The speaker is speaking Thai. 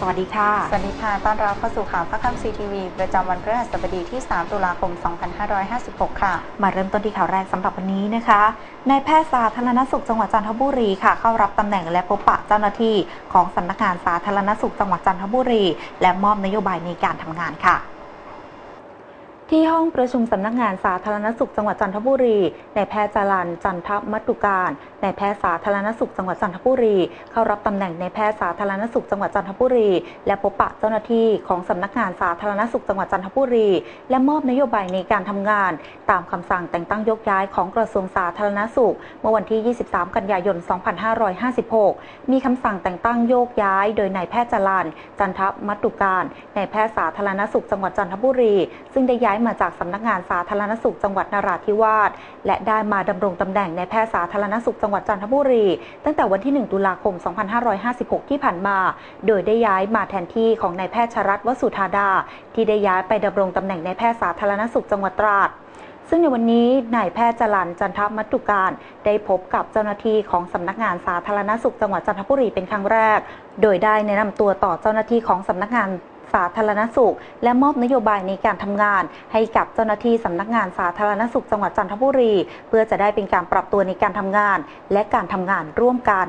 สวัสดีค่ะ สวัสดีค่ะ ต้อนรับเข้าสู่ข่าวภาคค่ำซีทีวีประจำวันพฤหัสบดีที่ 3 ตุลาคม 2556 ค่ะ มาเริ่มต้นที่ข่าวแรกสำหรับวันนี้นะคะ นายแพทย์สาธารณสุขจังหวัดจันทบุรีค่ะ เข้ารับตำแหน่งและพบปะเจ้าหน้าที่ของสำนักงานสาธารณสุขจังหวัดจันทบุรี และมอบนโยบายในการทำงานค่ะที่ห้องประชุมสำนักงานสาธารณสุขจังหวัดจันทบุรีนายแพทย์จรันจันทมัตตุการ นายแพทย์สาธารณสุขจังหวัดจันทบุรี เข้ารับตำแหน่งในแพทย์สาธารณสุขจังหวัดจันทบุรี และพบปะเจ้าหน้าที่ของสำนักงานสาธารณสุขจังหวัดจันทบุรี และมอบนโยบายในการทำงาน ตามคำสั่งแต่งตั้งยกย้ายของกระทรวงสาธารณสุข เมื่อวันที่ 23 กันยายน 2556 มีคำสั่งแต่งตั้งโยกย้าย โดยนายแพทย์จรันจันทมัตตุการนายแพทย์สาธารณสุขจังหวัดจันทบุรี ซึ่งได้ย้ายมาจากสำนักงานสาธารณสุขจังหวัดนราธิวาสและได้มาดำรงตำแหน่งในายแพทย์สาธารณสุขจังหวัดจันทบุรี ตั้งแต่วันที่ 1 ตุลาคม 2556 ที่ผ่านมา โดยได้ย้ายมาแทนที่ของนายแพทย์ชรัตวสุธาดา ที่ได้ย้ายไปดำรงตำแหน่งนายแพทย์สาธารณสุขจังหวัดตราดซึ่งในวันนี้นายแพทย์จรันจันทมัตตุการ ได้พบกับเจ้าหน้าที่ของสำนักงานสาธารณสุขจังหวัดจันทบุรีเป็นครั้งแรก โดยได้แนะนำตัวต่อเจ้าหน้าที่ของสำนักงาน สาธารณสุข และมอบนโยบายในการทำงาน ให้กับเจ้าหน้าที่สำนักงานสาธารณสุขจังหวัดจันทบุรี เพื่อจะได้เป็นการปรับตัวในการทำงาน และการทำงานร่วมกัน